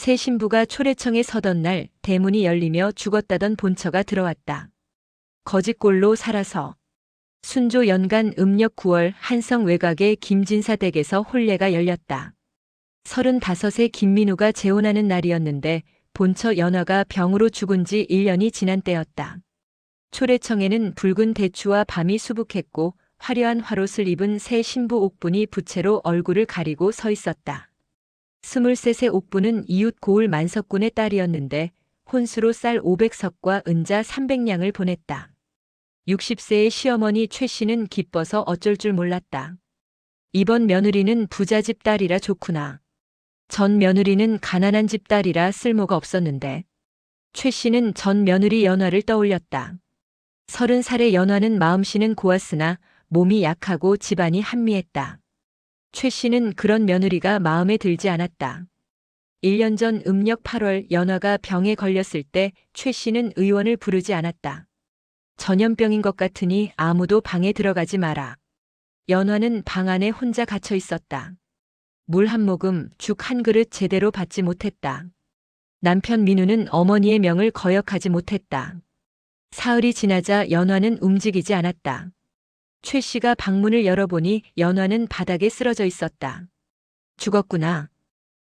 새 신부가 초래청에 서던 날 대문이 열리며 죽었다던 본처가 들어왔다. 거짓골로 살아서 순조 연간 음력 9월 한성 외곽의 김진사 댁에서 혼례가 열렸다. 35세 김민우가 재혼하는 날이었는데 본처 연화가 병으로 죽은 지 1년이 지난 때였다. 초래청에는 붉은 대추와 밤이 수북했고 화려한 화롯을 입은 새 신부 옥분이 부채로 얼굴을 가리고 서 있었다. 23세 옥분은 이웃 고을 만석군의 딸이었는데 혼수로 쌀 500석과 은자 300냥을 보냈다. 60세의 시어머니 최 씨는 기뻐서 어쩔 줄 몰랐다. 이번 며느리는 부자집 딸이라 좋구나. 전 며느리는 가난한 집 딸이라 쓸모가 없었는데 최 씨는 전 며느리 연화를 떠올렸다. 서른 살의 연화는 마음씨는 고왔으나 몸이 약하고 집안이 한미했다. 최 씨는 그런 며느리가 마음에 들지 않았다. 1년 전 음력 8월 연화가 병에 걸렸을 때 최 씨는 의원을 부르지 않았다. 전염병인 것 같으니 아무도 방에 들어가지 마라. 연화는 방 안에 혼자 갇혀 있었다. 물 한 모금, 죽 한 그릇 제대로 받지 못했다. 남편 민우는 어머니의 명을 거역하지 못했다. 사흘이 지나자 연화는 움직이지 않았다. 최 씨가 방문을 열어보니 연화는 바닥에 쓰러져 있었다. 죽었구나.